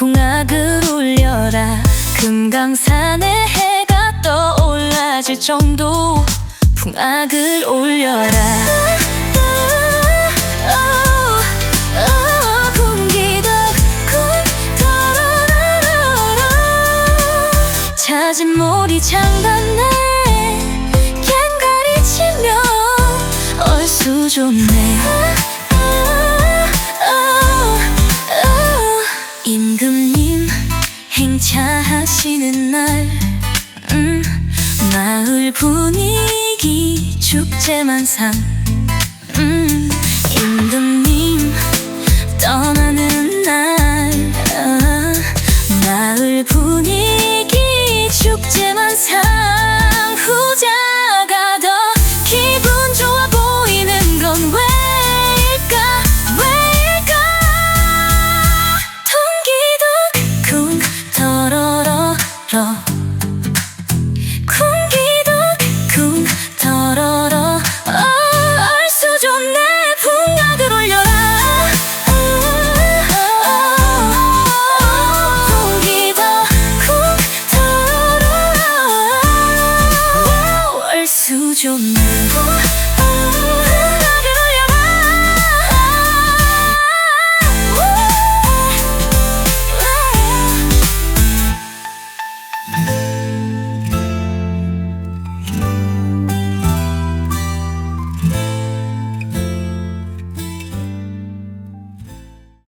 풍악을 울려라. 금강산에 해가 떠올라질 정도. 풍악을 올려라. 잦은 몰이 장단에 갱가리 치며 얼쑤 좋네 행차하시는 날 음, 마을 분위기 축제만상 음, 임금님 떠나는 날 아, 마을 분위기 좋네